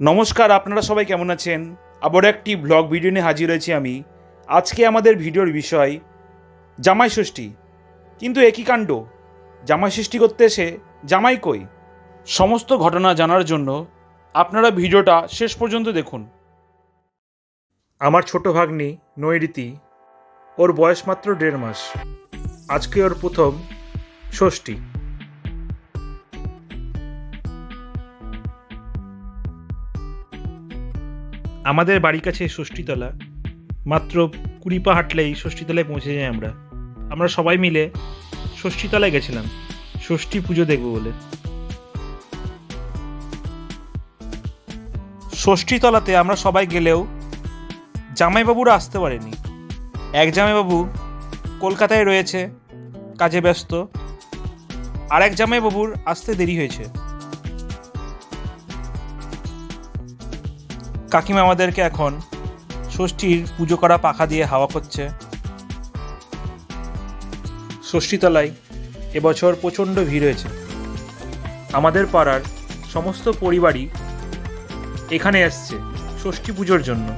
নমস্কার, আপনারা সবাই কেমন আছেন? আবার একটি ব্লগ ভিডিও নিয়ে হাজির হয়েছি আমি। আজকে আমাদের ভিডিওর বিষয়, জামাই ষষ্ঠী। কিন্তু একই কাণ্ড? জামাই ষষ্ঠী করতে এসে জামাই কই? সমস্ত ঘটনা জানার জন্য আপনারা ভিডিওটা শেষ পর্যন্ত দেখুন। আমার ছোট ভাগ্নি, নৈরীতি, ওর বয়স মাত্র দেড় মাস। আজকে ওর প্রথম ষষ্ঠী। আমাদের বাড়ির কাছে ষষ্ঠীতলা। মাত্র কুড়ি পা হাঁটলেই ষষ্ঠীতলায় পৌঁছে যাই আমরা। আমরা সবাই মিলে ষষ্ঠীতলায় গেছিলাম। ষষ্ঠী পুজো দেখব বলে। ষষ্ঠীতলাতে আমরা সবাই গেলেও জামাইবাবুরা আসতে পারেনি। এক জামাইবাবু কলকাতায় রয়েছে, কাজে ব্যস্ত। আর এক জামাইবাবুর আসতে দেরি হয়েছে। কাকিমা আমাদেরকে এখন ষষ্ঠীর পুজো করা পাখা দিয়ে হাওয়া করছে। ষষ্ঠীতলায় এবছর প্রচণ্ড ভিড় হয়েছে। আমাদের পাড়ার সমস্ত পরিবারই এখানে এসছে ষষ্ঠী পুজোর জন্য।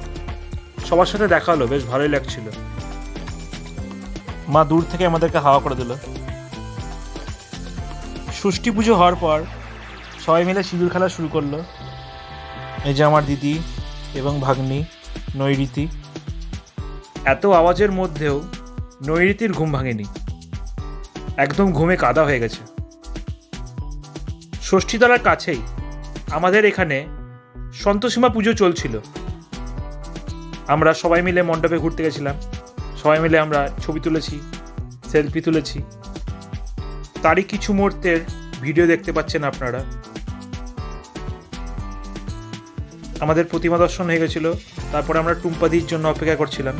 সবার সাথে দেখা হলো, বেশ ভালোই লাগছিল। মা দূর থেকে আমাদেরকে হাওয়া করে দিল। ষষ্ঠী পুজো হওয়ার পর সবাই মিলে সিঁদুর খেলা শুরু করল। এই যে আমার দিদি এবং ভাগ্নি নৈরীতি এত আওয়াজের মধ্যেও নৈরীতির ঘুম ভাঙেনি। একদম ঘুমে কাদা হয়ে গেছে। ষষ্ঠীতলার কাছেই আমাদের এখানে সন্তোষীমা পুজো চলছিল। আমরা সবাই মিলে মণ্ডপে ঘুরতে গেছিলাম। সবাই মিলে আমরা ছবি তুলেছি, সেলফি তুলেছি। তারই কিছু মুহূর্তের ভিডিও দেখতে পাচ্ছেন আপনারা। আমাদের প্রতিমা দর্শন হয়ে গেছিল, তারপর আমরা টুম্পাদির জন্য অপেক্ষা করছিলাম।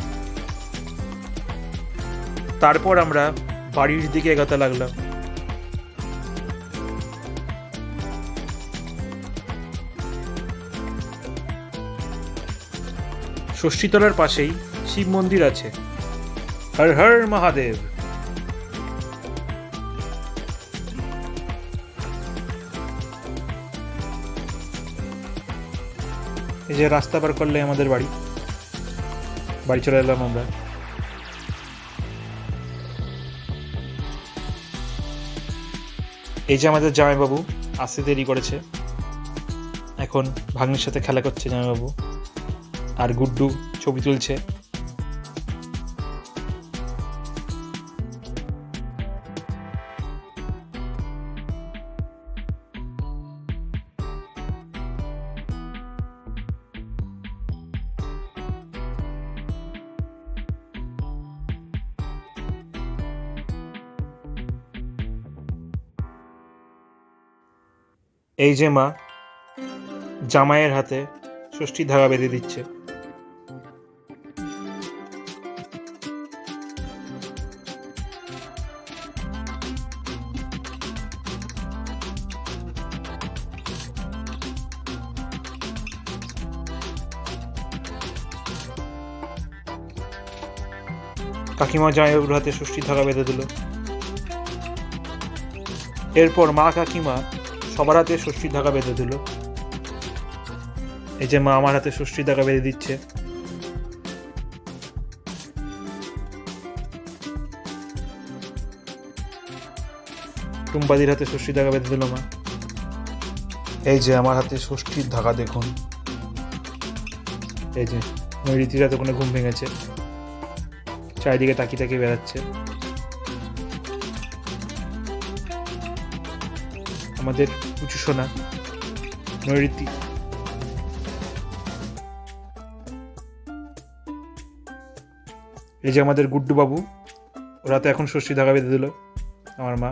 তারপর আমরা বাড়ির দিকে এগোতে লাগলাম। ষষ্ঠীতলার পাশেই শিব মন্দির আছে। হর হর মহাদেব। এই যে রাস্তা পার করলে আমাদের বাড়ি। বাড়ি চলে এলাম আমরা। এই যে আমাদের জামাইবাবু আসতে দেরি করেছে। এখন ভাগ্নির সাথে খেলা করছে জামাইবাবু। আর গুড্ডু ছবি তুলছে। এই যে মা, জামাইয়ের হাতে ষষ্ঠী ধাগা বেঁধে দিচ্ছে। কাকিমা জামাইবাবুর হাতে ষষ্ঠী ধাগা বেঁধে দিল। এরপর মা কাকিমা সবার হাতে ষষ্ঠীর ধাগা বেঁধে দিল। এই যে মা আমার হাতে ষষ্ঠীর ধাগা বেঁধে দিচ্ছে। টুম্পাদির হাতে ষষ্ঠীর ধাগা বেঁধে দিল মা। এই যে আমার হাতে ষষ্ঠীর ধাকা দেখুন। এই যে নৈরীতির হাতে কোনো ঘুম ভেঙেছে। চারিদিকে তাকিয়ে তাকিয়ে বেড়াচ্ছে। আমাদের উঁচু সোনা নৈরীতি এই যে আমাদের গুড্ডু বাবু ওরা তো এখন ষষ্ঠী ধাগা বেঁধে দিল, আমার মা।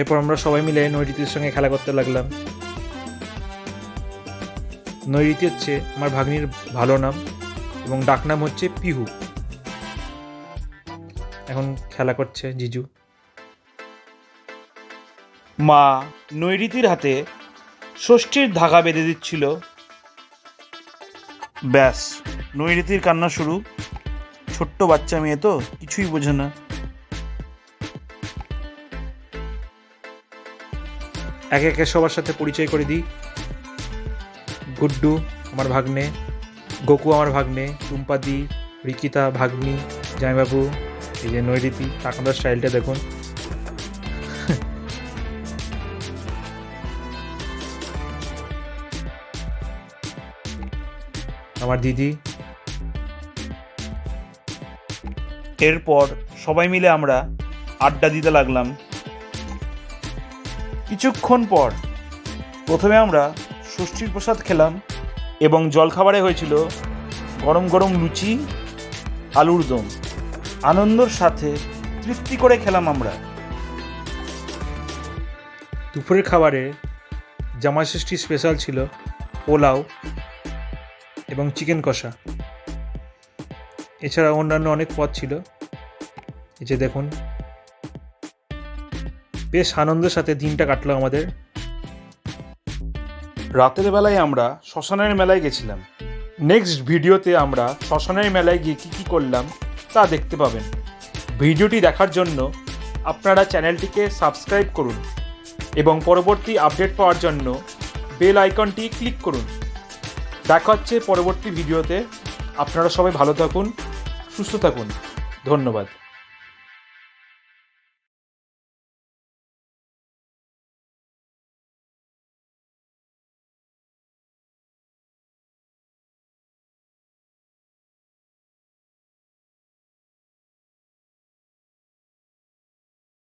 এরপর আমরা সবাই মিলে নৈরীতির সঙ্গে খেলা করতে লাগলাম। নৈরীতি হচ্ছে আমার ভাগ্নির ভালো নাম এবং ডাকনাম হচ্ছে পিহু। এখন খেলা করছে জিজু। মা নৈরীতির হাতে ষষ্ঠীর ধাগা বেঁধে দিচ্ছিল। ব্যাস নৈরীতির কান্না শুরু। ছোট্ট বাচ্চা মেয়ে তো কিছুই বোঝে না। একে একে সবার সাথে পরিচয় করে দিই। গুড্ডু আমার ভাগ্নে, গোকু আমার ভাগ্নে টুম্পাদি রিকিতা, ভাগ্নি, জামাইবাবু, এই যে নৈরীতি টাকাদার স্টাইলটা দেখুন। আমার দিদি। এরপর সবাই মিলে আমরা আড্ডা দিতে লাগলাম। কিছুক্ষণ পর প্রথমে আমরা ষষ্ঠীর প্রসাদ খেলাম এবং জলখাবারে হয়েছিল গরম গরম লুচি, আলুর দম। আনন্দর সাথে তৃপ্তি করে খেলাম আমরা। দুপুরের খাবারে জামাই ষষ্ঠী স্পেশাল ছিল পোলাও এবং চিকেন কষা। এছাড়া অন্যান্য অনেক পদ ছিল। এই যে দেখুন, বেশ আনন্দের সাথে দিনটা কাটলো আমাদের। রাতের বেলায় আমরা শ্মশানের মেলায় গেছিলাম। নেক্সট ভিডিওতে আমরা শ্মশানের মেলায় গিয়ে কী কী করলাম তা দেখতে পাবেন। ভিডিওটি দেখার জন্য আপনারা চ্যানেলটিকে সাবস্ক্রাইব করুন এবং পরবর্তী আপডেট পাওয়ার জন্য বেল আইকনটি ক্লিক করুন। দেখা হচ্ছে পরবর্তী ভিডিওতে। আপনারা সবাই ভালো থাকুন, সুস্থ থাকুন। ধন্যবাদ।